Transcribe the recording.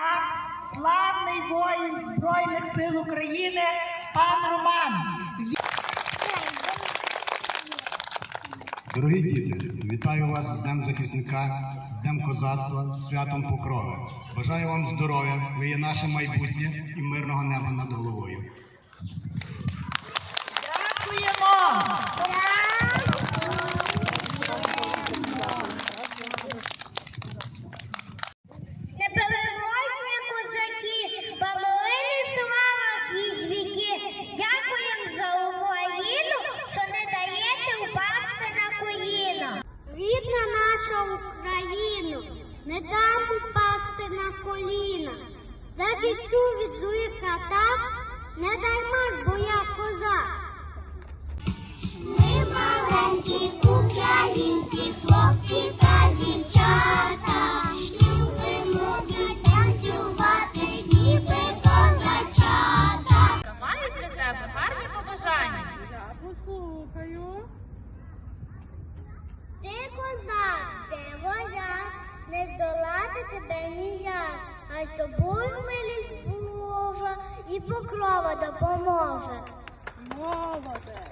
наш славний воїн Збройних сил України, пан Роман. Дорогі діти, вітаю вас з Днем захисника, з Днем Козацтва, святом Покрови. Бажаю вам здоров'я, ви є наше майбутнє і мирного неба над головою. Дякуємо! нашу Україну, не дам упасти на коліна, за запіщу від злих атак, не дарма ж бо тебе ніяк, а з тобою милість Божа і покрова допоможе. Молоде!